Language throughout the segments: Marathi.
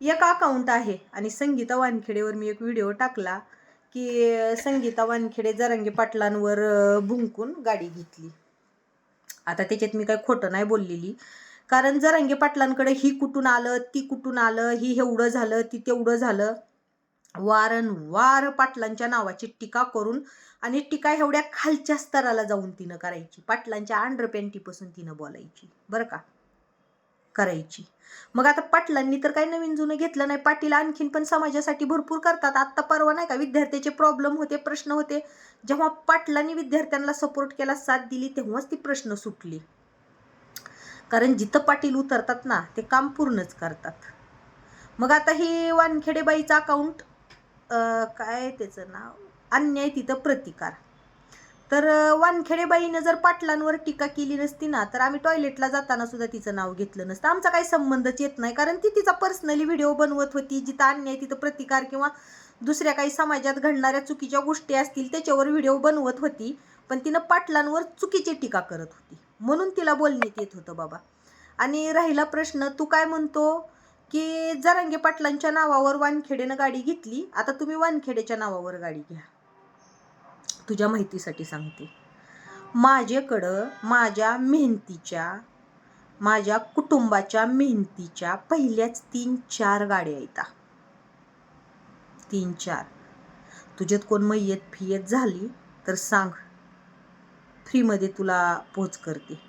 एक अकाउंट आहे. आणि संगीता वानखेडेवर मी एक व्हिडिओ टाकला की संगीता वानखेडे जरंगे पाटलांवर भुंकून गाडी घेतली. आता त्याच्यात मी काही खोटं नाही बोललेली. कारण जरांगे पाटलांकडे ही कुठून आलं ती कुठून आलं ही एवढं झालं ती तेवढं झालं. वारंवार पाटलांच्या नावाची टीका करून आणि टीका एवढ्या खालच्या स्तराला जाऊन तिनं करायची. पाटलांच्या अंडरपॅन्टीपासून तिनं बोलायची. बरं का? करायची. मग आता पाटलांनी तर काही नवीन जुनं घेतलं नाही. पाटील आणखीन पण समाजासाठी भरपूर करतात. आत्ता परवा नाही का विद्यार्थ्याचे प्रॉब्लेम होते प्रश्न होते. जेव्हा पाटलांनी विद्यार्थ्यांना सपोर्ट केला साथ दिली तेव्हाच ती प्रश्न सुटली. कारण जिथं पाटील उतरतात ना ते काम पूर्णच करतात. मग आता हे वानखेडेबाईचं अकाउंट काय त्याचं नाव? अन्याय तिथं प्रतिकार. तर वानखेडेबाईनं जर पाटलांवर टीका केली नसती ना तर आम्ही टॉयलेटला जाताना सुद्धा तिचं नाव घेतलं नसतं. आमचा काही संबंधच येत नाही कारण ती तिचा पर्सनली व्हिडिओ बनवत होती जिथं अन्याय तिथं प्रतिकार किंवा दुसऱ्या काही समाजात घडणाऱ्या चुकीच्या गोष्टी असतील त्याच्यावर व्हिडिओ बनवत होती पण तिनं पाटलांवर चुकीची टीका करत होती. म्हणून तिला बोलण्यात येत होतं बाबा. आणि राहिला प्रश्न तू काय म्हणतो की जरांगे पाटलांच्या नावावर वानखेडेनं गाडी घेतली? आता तुम्ही वानखेडेच्या नावावर गाडी घ्या. तुझ्या माहितीसाठी सांगते. माझ्याकडं माझ्या मेहनतीच्या माझ्या कुटुंबाच्या मेहनतीच्या पहिल्याच तीन चार गाड्या येतात तीन चार. तुझ्यात कोण मैयत फियत झाली तर सांग. फ्रीमध्ये तुला पोच करते.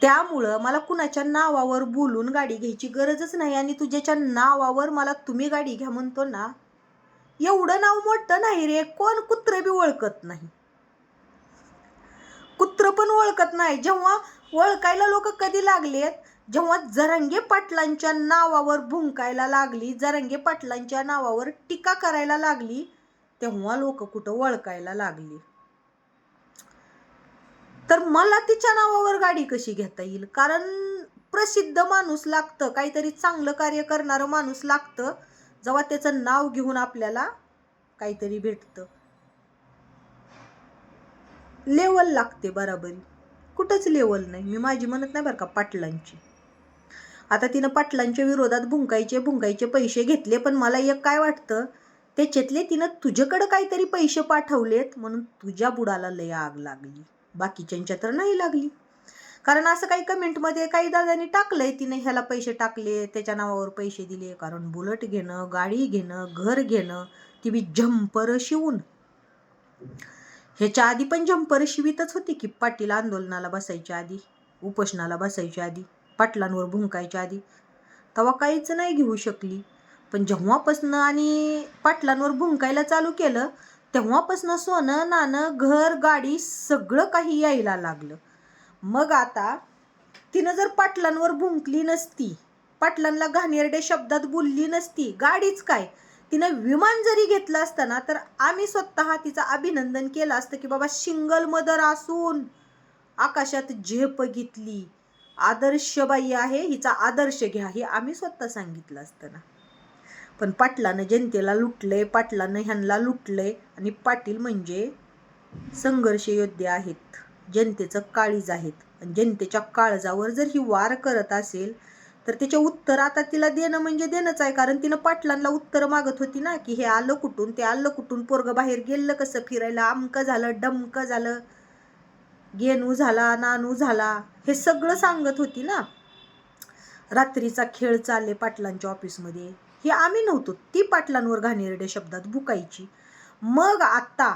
त्यामुळं मला कुणाच्या नावावर बोलून गाडी घ्यायची गरजच नाही आणि तुझ्याच्या नावावर मला तुम्ही गाडी घ्या म्हणतो ना एवढं नाव मोठं नाही रे कोण कुत्र बी ओळखत नाही. कुत्र पण ओळखत नाही. जेव्हा ओळखायला लोक कधी लागलेत? जेव्हा जरंगे पाटलांच्या नावावर भुंकायला लागली जरंगे पाटलांच्या नावावर टीका करायला लागली तेव्हा लोक कुठं ओळखायला लागली? तर मला तिच्या नावावर गाडी कशी घेता येईल? कारण प्रसिद्ध माणूस लागतं काहीतरी चांगलं कार्य करणारं माणूस लागतं. जेव्हा त्याचं नाव घेऊन आपल्याला काहीतरी भेटतं. लेवल लागते बराबरी. कुठंच लेवल नाही. मी माझी म्हणत नाही बरं का पाटलांची. आता तिनं पाटलांच्या विरोधात भुंकायचे भुंकायचे पैसे घेतले पण मला एक काय वाटतं? त्याच्यातले तिनं तुझ्याकडं काहीतरी पैसे पाठवलेत म्हणून तुझ्या बुडाला लय आग लागली. बाकीच्यांच्या तर नाही लागली. कारण असं काही कमेंटमध्ये काही दादांनी टाकलंय तिने ह्याला पैसे टाकले त्याच्या नावावर पैसे दिले. कारण बुलट घेणं गाडी घेणं घर घेणं ती बी झंपर शिवून. ह्याच्या आधी पण झंपर शिवीतच होती की पाटील आंदोलनाला बसायच्या आधी उपोषणाला बसायच्या आधी पाटलांवर भुंकायच्या आधी. तेव्हा काहीच नाही घेऊ शकली. पण जेव्हापासनं आणि पाटलांवर भुंकायला चालू केलं तेव्हापासनं सोनं नाणं घर गाडी सगळं काही यायला लागलं. मग आता तिनं जर पाटलांवर भुंकली नसती पाटलांना घाणेरड्या शब्दात बोलली नसती गाडीच काय? तिनं विमान जरी घेतलं असतं ना तर आम्ही स्वतः तिचं अभिनंदन केलं असतं की बाबा सिंगल मदर असून आकाशात झेप घेतली. आदर्श बाई आहे हिचा आदर्श घ्या हे आम्ही स्वतः सांगितलं असतं ना. पण पाटलानं जनतेला लुटलंय पाटलानं ह्यांना लुटलंय आणि पाटील म्हणजे संघर्ष योद्धे आहेत. जनतेचं काळीज आहेत. जनतेच्या काळजावर जर ही वार करत असेल तर त्याचे उत्तर आता तिला देणं म्हणजे देणंच आहे. कारण तिनं पाटलांना उत्तर मागत होती ना की हे आलं कुठून? ते आलं कुठून? पोरग बाहेर गेलं कसं? फिरायला आमकं झालं डमकं झालं गेनू झाला नानू झाला हे सगळं सांगत होती ना. रात्रीचा खेळ चालले पाटलांच्या ऑफिसमध्ये. हे आम्ही नव्हतो. ती पाटलांवर घाणेरड्या शब्दात भुकायची. मग आत्ता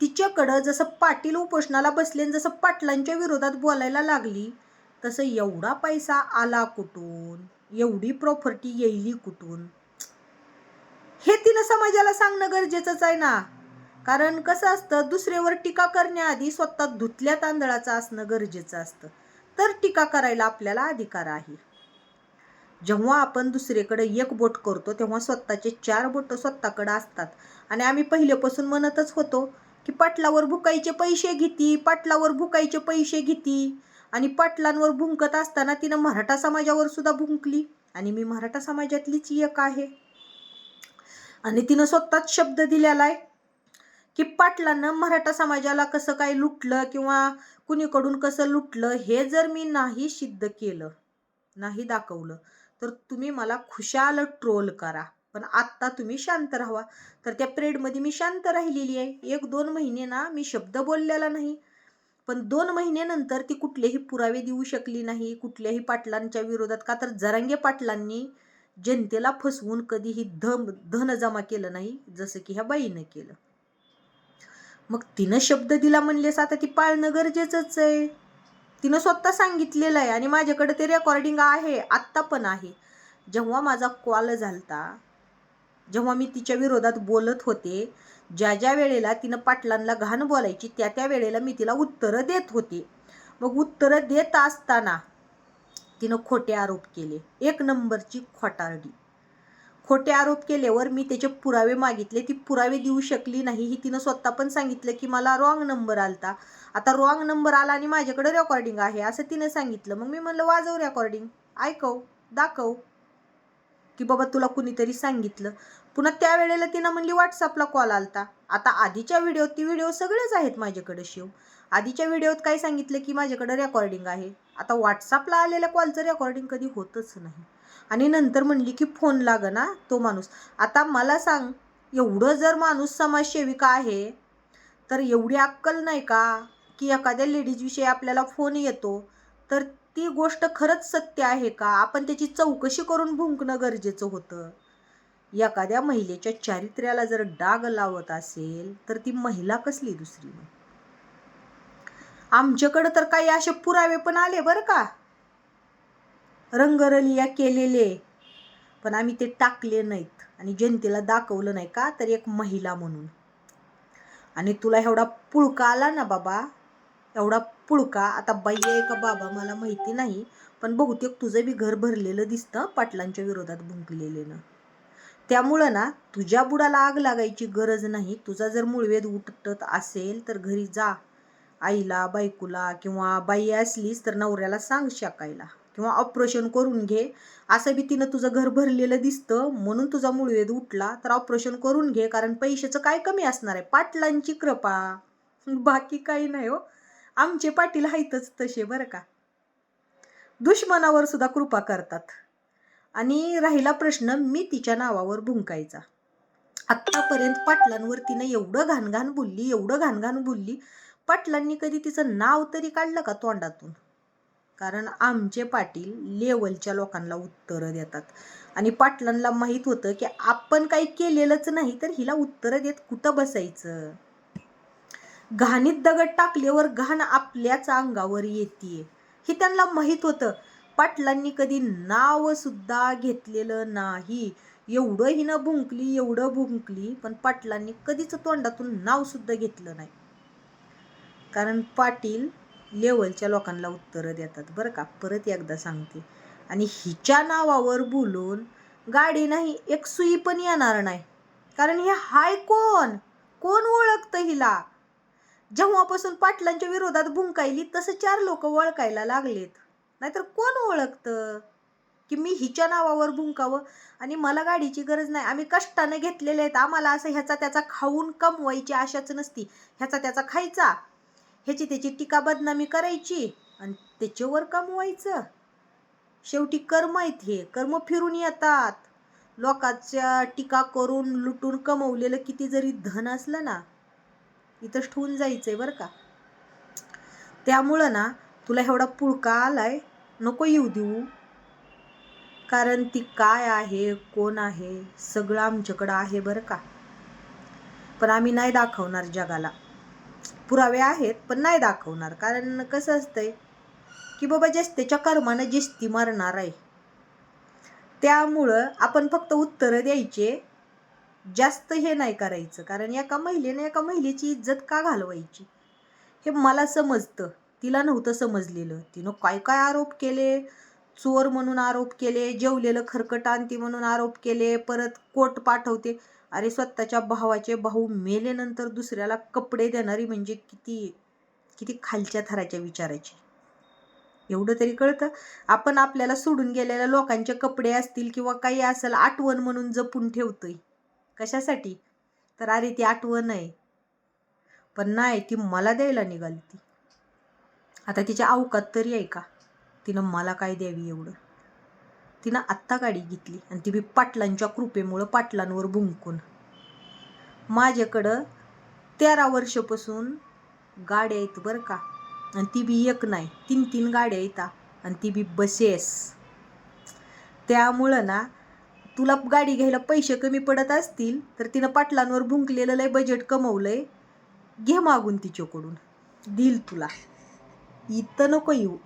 तिच्याकडं जसं पाटील उपोषणाला बसले आणि जसं पाटलांच्या विरोधात बोलायला लागली तसं एवढा पैसा आला कुठून? एवढी प्रॉपर्टी येईली कुठून? हे तिनं समाजाला सांगणं गरजेचंच आहे ना. कारण कसं असतं दुसऱ्यावर टीका करण्याआधी स्वतः धुतल्या तांदळाचं असणं गरजेचं असतं. तर टीका करायला आपल्याला अधिकार आहे. जेव्हा आपण दुसरीकडे एक बोट करतो तेव्हा स्वतःचे चार बोट स्वतःकडे असतात. आणि आम्ही पहिल्यापासून म्हणतच होतो की पाटलावर भुकायचे पैसे घेती पाटलावर भुकायचे पैसे घेती. आणि पाटलांवर भुंकत असताना तिनं मराठा समाजावर सुद्धा भुंकली. आणि मी मराठा समाजातलीच एक आहे. आणि तिनं स्वतःच शब्द दिलेला आहे की पाटलानं मराठा समाजाला कसं काय लुटलं किंवा कुणीकडून कसं लुटलं हे जर मी नाही सिद्ध केलं नाही दाखवलं तर तुम्ही मला खुशाल ट्रोल करा. पण आत्ता तुम्ही शांत राहावा. तर त्या पिरियडमध्ये मी शांत राहिलेली आहे. एक दोन महिने ना मी शब्द बोललेला नाही. पण दोन महिन्यानंतर ती कुठलेही पुरावे देऊ शकली नाही. कुठल्याही पाटलांच्या विरोधात का तर जरांगे पाटलांनी जनतेला फसवून कधीही धम धन जमा केलं नाही जसं की ह्या बाईनं केलं. मग तिनं शब्द दिला म्हणलेस आता ती पाळणं गरजेचंच आहे. तिनं स्वतः सांगितलेलं आहे आणि माझ्याकडे ते रेकॉर्डिंग आहे आत्ता पण आहे. जेव्हा माझा कॉल झालता जेव्हा मी तिच्या विरोधात बोलत होते ज्या ज्या वेळेला तिनं पाटलांना घाण बोलायची त्या त्या वेळेला मी तिला उत्तरं देत होते. मग उत्तरं देत असताना तिनं खोटे आरोप केले. एक नंबरची खोटारडी. खोटे आरोप केल्यावर मी त्याचे पुरावे मागितले. ती पुरावे देऊ शकली नाही. ही तिनं स्वतः पण सांगितलं की मला रॉंग नंबर आलता. आता रॉंग नंबर आला आणि माझ्याकडे रेकॉर्डिंग आहे असं तिनं सांगितलं. मग मी म्हणलं वाजव रेकॉर्डिंग ऐकव दाखव. की बाबा तुला कुणीतरी सांगितलं. पुन्हा त्यावेळेला तिनं म्हणली व्हॉट्सअपला कॉल आलता. आता आधीच्या व्हिडिओत ती व्हिडिओ सगळेच आहेत माझ्याकडे शिव. आधीच्या व्हिडिओत काय सांगितलं की माझ्याकडे रेकॉर्डिंग आहे. आता व्हॉट्सअपला आलेल्या कॉलचं रेकॉर्डिंग कधी होतच नाही. आणि नंतर म्हणली की फोन लाग ना तो माणूस. आता मला सांग एवढं जर माणूस समाजसेविका आहे तर एवढी अक्कल नाही का की एखाद्या लेडीजविषयी आपल्याला फोन येतो? तर ती गोष्ट खरंच सत्य आहे का? आपण त्याची चौकशी करून भुंकणं गरजेचं होतं. एखाद्या महिलेच्या चारित्र्याला जर डाग लावत असेल तर ती महिला कसली दुसरी आमच्याकडं तर काही असे पुरावे पण आले बरं का? रंगरलिया केलेले पण आम्ही ते टाकले नाहीत आणि जनतेला दाखवलं नाही का? तर एक महिला म्हणून. आणि तुला एवढा पुळका आला ना बाबा एवढा पुळका. आता बाई आहे का बाबा मला माहिती नाही पण बहुतेक तुझं बी घर भरलेलं दिसतं पाटलांच्या विरोधात भुंकलेलं. त्यामुळं ना तुझ्या बुडाला आग लागायची गरज नाही. तुझा जर मुळवेद उठत असेल तर घरी जा. आईला बायकोला किंवा बाई असलीस तर नवऱ्याला सांग शाकायला किंवा ऑपरेशन करून घे. असं बी तिनं तुझं घर भरलेलं दिसतं. म्हणून तुझा मुळवेद उठला तर ऑपरेशन करून घे. कारण पैशाचं काय कमी असणार आहे? पाटलांची कृपा. बाकी काही नाही हो. आमचे पाटील आहेतच तसे बरं का. दुश्मनावर सुद्धा कृपा करतात. आणि राहिला प्रश्न मी तिच्या नावावर भुंकायचा. आत्तापर्यंत पाटलांवर तिनं एवढं घाणघाण बोलली एवढं घाणघाण बोलली पाटलांनी कधी तिचं नाव तरी काढलं का तोंडातून? कारण आमचे पाटील लेवलच्या लोकांना उत्तरं देतात. आणि पाटलांना माहीत होतं की आपण काही केलेलंच नाही तर हिला उत्तरं देत कुठं बसायचं? घाणीत दगड टाकल्यावर घाण आपल्याच अंगावर येते हे त्यांना माहीत होतं. पाटलांनी कधी नाव सुद्धा घेतलेलं नाही. एवढं हिनं भुंकली एवढं भुंकली पण पाटलांनी कधीच तोंडातून नाव सुद्धा घेतलं नाही. कारण पाटील लेवलच्या लोकांना उत्तरं देतात बरं का. परत एकदा सांगते. आणि हिच्या नावावर बोलून गाडी नाही एक सुई पण येणार नाही. कारण हे हाय कोण? कोण ओळखतं हिला? जेव्हापासून पाटलांच्या विरोधात भुंकायली तसं चार लोक ओळखायला लागलेत. नाहीतर कोण ओळखतं? की मी हिच्या नावावर भुंकावं? आणि मला गाडीची गरज नाही. आम्ही कष्टानं घेतलेले आहेत. आम्हाला असं ह्याचा त्याचा खाऊन कमवायची आशाच नसती. ह्याचा त्याचा खायचा. ह्याची त्याची टीका बदनामी करायची आणि त्याच्यावर कमवायचं. शेवटी कर्म आहेत हे. कर्म फिरून येतात. लोकांच्या टीका करून लुटून कमवलेलं किती जरी धन असलं ना इथंच ठेवून जायचंय बरं का. त्यामुळं ना तुला एवढा पुळका आलाय नको येऊ देऊ. कारण ती काय आहे कोण आहे सगळं आमच्याकडं आहे बरं का. पण आम्ही नाही दाखवणार जगाला. पुरावे आहेत पण नाही दाखवणार. कारण कसं असतंय की बाबा जस्तेच्या कर्मानं जिस्ती मारणार आहे. त्यामुळं आपण फक्त उत्तरं द्यायचे जास्त हे नाही करायचं. कारण एका महिलेने एका महिलेची इज्जत का घालवायची? हे मला समजतं. तिला नव्हतं समजलेलं. तिनं काय काय आरोप केले? चोर म्हणून आरोप केले जेवलेलं खरकट आणती म्हणून आरोप केले परत कोट पाठवते. अरे स्वतःच्या भावाचे भाऊ मेलेनंतर दुसऱ्याला कपडे देणारी म्हणजे किती किती खालच्या थराच्या विचाराची. एवढं तरी कळतं? आपण आपल्याला सोडून गेलेल्या लोकांचे कपडे असतील किंवा काही असेल आठवण म्हणून जपून ठेवतोय. कशासाठी? तर अरे ती आठवण आहे. पण नाही ती मला द्यायला निघाली ती. आता तिच्या अवकात तरी आहे का? तिनं मला काय द्यावी एवढं? तिनं आत्ता गाडी घेतली आणि ती बी पाटलांच्या कृपेमुळं पाटलांवर भुंकून. माझ्याकडं तेरा वर्षापासून गाड्या आहेत बरं का? आणि ती बी एक नाही तीन तीन गाड्या येतात आणि ती बी बसेस. त्यामुळं ना तुला गाडी घ्यायला पैसे कमी पडत असतील तर तिनं पाटलांवर भुंकलेलं लय बजेट कमवलंय. घे मागून तिच्याकडून. दिल तुला. इथं नको येऊ.